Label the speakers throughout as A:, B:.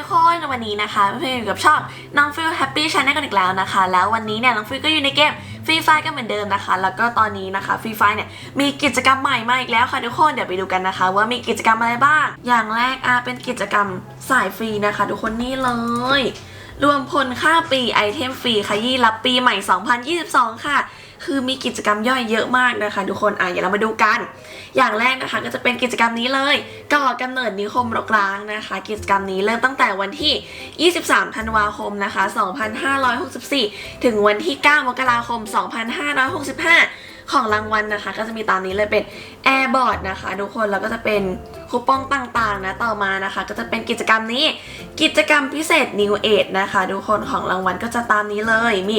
A: ทุกคนวันนี้นะคะเพื่อนๆอยู่กับช่องน้องฟิลแฮปปี้ชาแนลกันอีกแล้วนะคะ แล้ววันนี้เนี่ยน้องฟิลก็อยู่ในเกมฟรีไฟกันเหมือนเดิมนะคะ แล้วก็ตอนนี้นะคะฟรีไฟเนี่ยมีกิจกรรมใหม่มาอีกแล้วค่ะทุกคนเดี๋ยวไปดูกันนะคะ ว่ามีกิจกรรมอะไรบ้าง อย่างแรกอะเป็นกิจกรรมสายฟรีนะคะ ทุกคนนี่เลย รวมพลค่าปีไอเทมฟรีขยี้รับปีใหม่ 2022 ค่ะ คือมีกิจกรรมย่อยเยอะมากนะคะทุกคนอะเดี๋ยวเรามาดูกัน อย่างแรกนะคะก็จะเป็นกิจกรรมนี้เลยก่อกำเนิดนิคมรกร้างนะคะ กิจกรรมนี้เริ่มตั้งแต่วันที่ 23 ธันวาคมนะคะ 2564 ถึงวันที่ 9 มกราคม 2565 ของรางวัลนะคะ ก็จะมีตามนี้เลยเป็น a i r b o a r นะคะทุกคนแล้วก็จะเป็นคูปองต่างๆนะต่อมานะคะ ก็จะเป็นกิจกรรมนี้กิจกรรมพิเศษ New Age นะคะทุกคนของรางวัลก็จะตามนี้เลยมี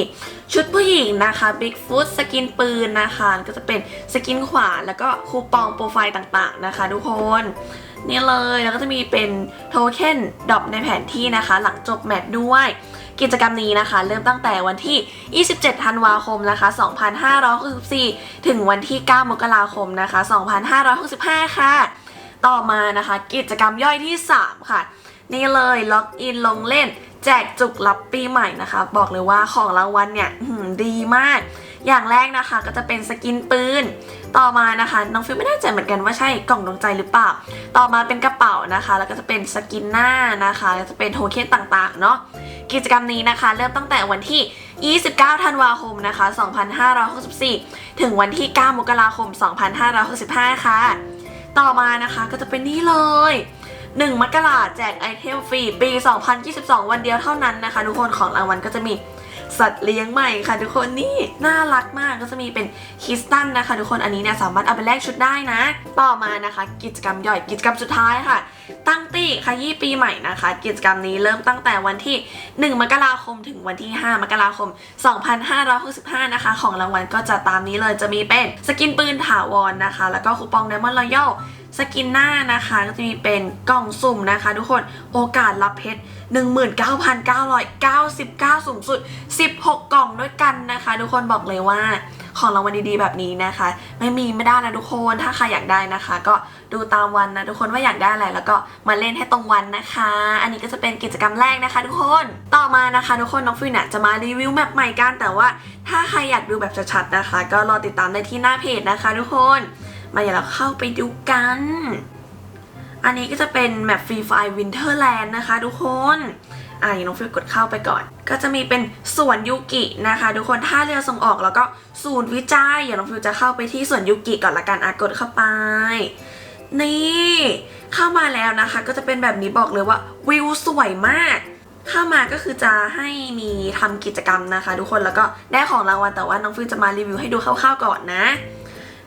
A: ชุดผู้หญิงนะคะ Big Foot สกินปืนนะคะ ก็จะเป็นสกินขวานแล้วก็คูปองโปรไฟล์ต่างๆนะคะ ทุกคนนี่เลยแล้วก็จะมีเป็นโทเค็นดรอปในแผนที่นะคะ หลังจบแมตช์ด้วย กิจกรรมนี้นะคะ เริ่มตั้งแต่วันที่ 27 ธันวาคมนะคะ 2564 ถึงวันที่ 9 มกราคมนะคะ 2565 ค่ะ ต่อมานะคะกิจกรรมย่อยที่ 3 ค่ะ นี่เลยล็อกอินลงเล่น แจกจุกรับปีใหม่นะคะ บอกเลยว่าของรางวัลเนี่ยดีมาก อย่างแรกนะคะก็จะเป็นสกินปืน ต่อมานะคะน้องฟิลไม่แน่ใจเหมือนกันว่าใช่กล่องดวงใจหรือเปล่า ต่อมาเป็นกระเป๋านะคะ แล้วก็จะเป็นสกินหน้านะคะแล้วจะเป็นโทเค็นต่างๆเนาะกิจกรรมนี้นะคะ เริ่มตั้งแต่วันที่ 29 ธันวาคมนะคะ 2564 ถึงวันที่ 9 มกราคม 2565 ค่ะ ต่อมานะคะก็จะเป็นนี่เลย 1 มกราแจกไอเทมฟรีปี 2022 วันเดียวเท่านั้นนะคะ ทุกคนของรางวัลก็จะมี สัตว์เลี้ยงใหม่ค่ะทุกคนนี่น่ารักมากก็จะมีเป็นคิสตันนะคะ ทุกคนอันนี้เนี่ยสามารถเอาไปแลกชุดได้นะ ต่อมานะคะ กิจกรรมย่อยกิจกรรมสุดท้ายค่ะ ตั้งตี้ขยี้ปีใหม่นะคะ กิจกรรมนี้เริ่มตั้งแต่วันที่ 1 มกราคมถึงวันที่ 5 มกราคม 2565 นะคะ ของรางวัลก็จะตามนี้เลยจะมีเป็นสกินปืนถาวรนะคะ แล้วก็คูปอง Diamond Royal สกินหน้านะคะก็จะมีเป็นกล่องสุ่มนะคะ ทุกคนโอกาสรับเพชร 19,999 สูงสุด 16 กล่องด้วยกันนะคะ ทุกคนบอกเลยว่าของรางวัลดีๆแบบนี้นะคะ ไม่มีไม่ได้นะทุกคนถ้าใครอยากได้นะคะ ก็ดูตามวันนะทุกคนว่าอยากได้อะไรแล้วก็มาเล่นให้ตรงวันนะคะ อันนี้ก็จะเป็นกิจกรรมแรกนะคะ ทุกคนต่อมานะคะ ทุกคนน้องฟิวเนี่ยจะมารีวิวแมปใหม่กันแต่ว่า ถ้าใครอยากดูแบบชัดๆนะคะ ก็รอติดตามได้ที่หน้าเพจนะคะ ทุกคน มาเดี๋ยวเราเข้าไปดูกัน อันนี้ก็จะเป็นแมปฟรีไฟวินเทอร์แลนด์นะคะทุกคน อะอย่างน้องฟิลกดเข้าไปก่อน ก็จะมีเป็นสวนยูกินะคะ ทุกคนท่าเรือส่งออกแล้วก็ศูนย์วิจัยอย่างน้องฟิลจะเข้าไปที่สวนยูกิก่อนละกันอะกดเข้าไป นี่เข้ามาแล้วนะคะ ก็จะเป็นแบบนี้บอกเลยว่าวิวสวยมากเข้ามาก็คือจะให้มีทำกิจกรรมนะคะ ทุกคนแล้วก็ได้ของรางวัลแต่ว่าน้องฟิลจะมารีวิวให้ดูคร่าวๆก่อนนะ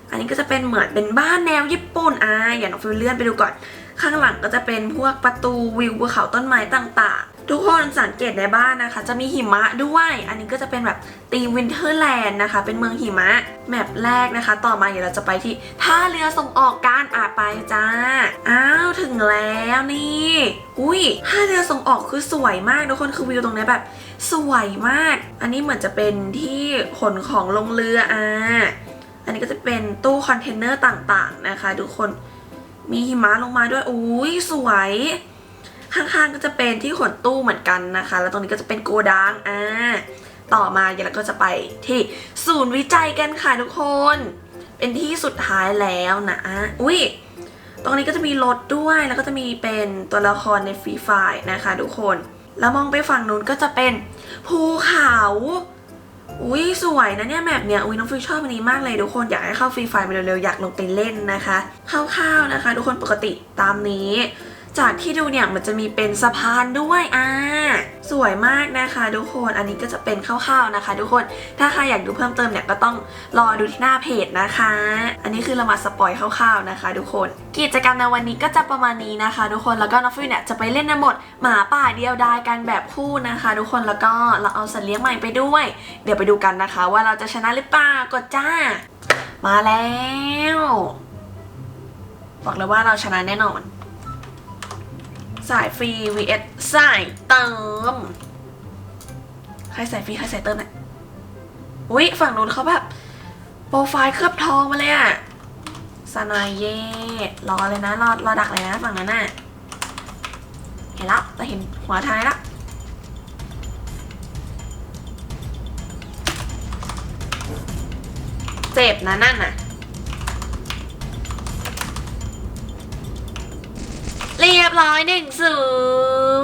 A: อันนี้ก็จะเป็นเหมือนเป็นบ้านแนวญี่ปุ่นอะอย่างน้องฟิลเลื่อนไปดูก่อน ข้างหลังก็จะเป็นพวกประตูวิวภูเขาต้นไม้ต่างๆ ทุกคนสังเกตในบ้านนะคะ จะมีหิมะด้วย อันนี้ก็จะเป็นแบบตีวินเทอร์แลนด์นะคะ เป็นเมืองหิมะแมปแรกนะคะ ต่อมาเดี๋ยวเราจะไปที่ท่าเรือส่งออกการอะไปจ้า อ้าวถึงแล้วนี่ อุ้ยท่าเรือส่งออกคือสวยมากทุกคนคือวิวตรงนี้แบบ สวยมาก อันนี้เหมือนจะเป็นที่ขนของลงเรืออะ อันนี้ก็จะเป็นตู้คอนเทนเนอร์ต่างๆนะคะทุกคนมีหิมะลงมาด้วยอุ้ยสวย ข้างๆก็จะเป็นที่ขนตู้เหมือนกันนะคะ แล้วตรงนี้ก็จะเป็นโกดังอ่าต่อมาเดี๋ยวเราก็จะไปที่ศูนย์วิจัยกันค่ะทุกคน เป็นที่สุดท้ายแล้วนะอุ้ยตรงนี้ก็จะมีรถด้วยแล้วก็จะมีเป็นตัวละครในฟรีไฟล์นะคะทุกคน แล้วมองไปฝั่งนู้นก็จะเป็นภูเขา อุ้ยสวยนะเนี่ยแมปเนี่ยอุ้ยน้องฟิวชอบอันนี้มากเลยทุกคนอยากให้เข้าฟรีไฟล์ไปเร็วๆอยากลงไปเล่นนะคะคร่าวๆนะคะ ทุกคนปกติตามนี้ จากที่ดูเนี่ยมันจะมีเป็นสะพานด้วยอ่าสวยมากนะคะ ทุกคนอันนี้ก็จะเป็นคร่าวๆนะคะ ทุกคนถ้าใครอยากดูเพิ่มเติมเนี่ยก็ต้องรอดูที่หน้าเพจนะคะ อันนี้คือเรามาสปอยคร่าวๆนะคะ ทุกคน กิจกรรมในวันนี้ก็จะประมาณนี้นะคะ ทุกคนแล้วก็น้องฟิวเนี่ยจะไปเล่นในโหมดหมาป่าเดียวดายกันแบบคู่นะคะ ทุกคนแล้วก็เราเอาสัตว์เลี้ยงใหม่ไปด้วย เดี๋ยวไปดูกันนะคะ ว่าเราจะชนะหรือเปล่ากดจ้า มาแล้ว บอกเลยว่าเราชนะแน่นอน สายฟรี vs สายเติม ใครใส่ฟรีใครใส่เติมเนี่ยอุ๊ยฝั่งนู้นเขาแบบโปรไฟล์เคลือบทองมาเลยอะสนายเย่รอเลยนะรอรอดักเลยนะฝั่งนั้นน่ะเห็นแล้วจะเห็นหัวท้ายแล้วเจ็บนะนั่นน่ะ รียบร้อยหนึ่งศู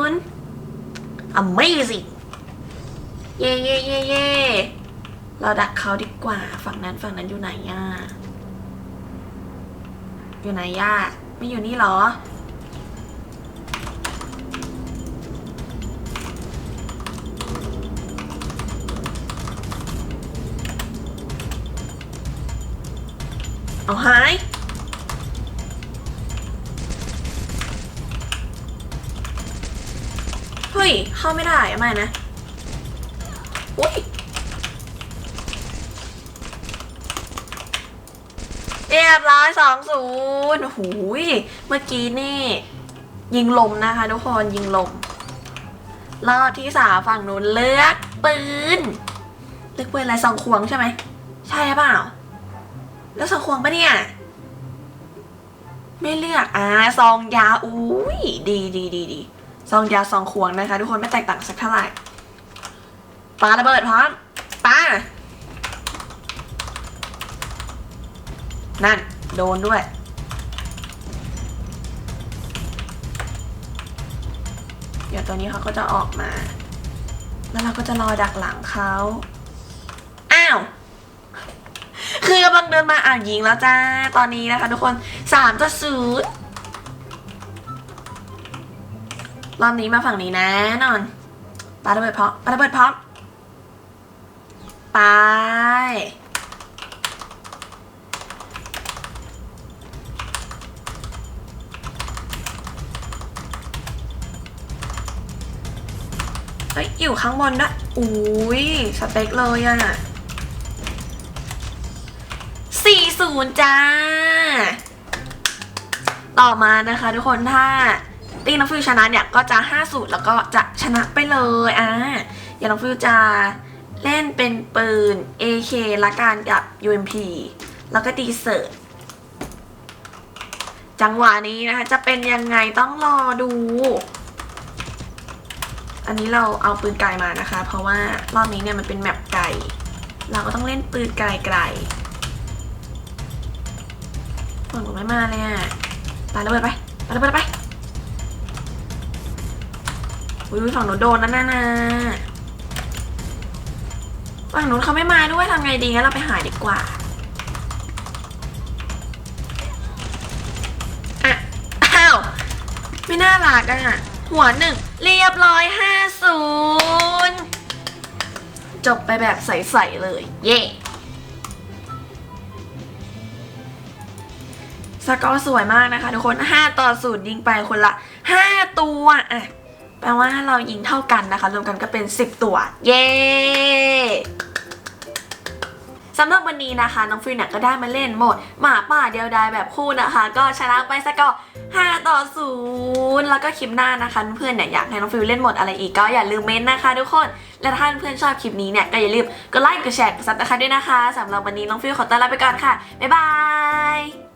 A: นย์ Amazing เย่เย่เย่เย่เราดักเขาดีกว่า ฝั่งนั้นฝั่งนั้นอยู่ไหนย่าอยู่ไหนย่าไม่อยู่นี่หรอ เอาหาย ฮ้ย เข้าไม่ได้อะไม่นะอุ้ยเรียบร้อยสองศูนย์หูย เมื่อกี้นี่ ยิงลมนะคะทุกคนยิงลม รอบที่สามฝั่งนู้นเลือกปืน เลือกปืนอะไรสองควงใช่ไหม ใช่หรือเปล่า แล้วสองควงปะเนี่ย ไม่เลือก อ่าซองยาอุ้ยดีดีดีดี ซองยาซองควงนะคะ ทุกคนไม่แตกต่างสักเท่าไหร่ปาระเบิดพร้อมปานั่น โดนด้วย เดี๋ยวตัวนี้เขาก็จะออกมา แล้วเราก็จะรอดักหลังเขาอ้าว คือกำลังเดินมาอ่าวยิงแล้วจ้า ตอนนี้นะคะทุกคนสามจะศูนย์ รอบนี้มาฝั่งนี้แน่นอนปาระเบิดพร้อมปาระเบิดพร้อมไปเฮ้ยอยู่ข้างบนด้วยอุ้ยสเต็กเลยอะสี่ศูนย์จ้า ต่อมานะคะทุกคนถ้า ตีน้องฟิวชนะเนี่ยก็จะ5สูตรแล้วก็จะชนะไปเลยอะอย่างน้องฟิวจะเล่นเป็นปืน AK ละกันกับ UMP แล้วก็ดีเซิร์ตจังหวะนี้นะคะ จะเป็นยังไงต้องรอดู อันนี้เราเอาปืนไกลมานะคะ เพราะว่ารอบนี้เนี่ยมันเป็นแมปไกลเราก็ต้องเล่นปืนไกลไกลฝั่งหนูไม่มาเลยอะไประเบิดไปไประเบิดไป อุ้ยฝั่งหนูโดนนั่นน่ะนะฝั่งนู้นเขาไม่มาด้วยทำไงดีงั้นเราไปหาดีกว่าอะอ้าว ไม่น่ารักอะหัวหนึ่งเรียบร้อยห้าศูนย์จบไปแบบใสๆเลย เย่สกอร์สวยมากนะคะทุกคน 5 ต่อศูนย์ยิงไปคนละ 5 ตัวอะ แปลว่าเรายิงเท่ากันนะคะ รวมกันก็เป็น 10 ตัว เย้สำหรับวันนี้นะคะ น้องฟิวเนี่ยก็ได้มาเล่นโหมด หมาป่าเดียวดายแบบคู่นะคะ ก็ชนะไปสกอร์5ต่อ 0 แล้วก็คลิปหน้านะคะ เพื่อนๆเนี่ยอยากให้น้องฟิวเล่นโหมดอะไรอีกก็อย่าลืมเม้นนะคะทุกคน และถ้าเพื่อนๆชอบคลิปนี้เนี่ยก็อย่าลืมกดไลค์กดแชร์กดซับสไครต์ด้วยนะคะสำหรับวันนี้น้องฟิวขอตัวลาไปก่อนค่ะบ๊ายบาย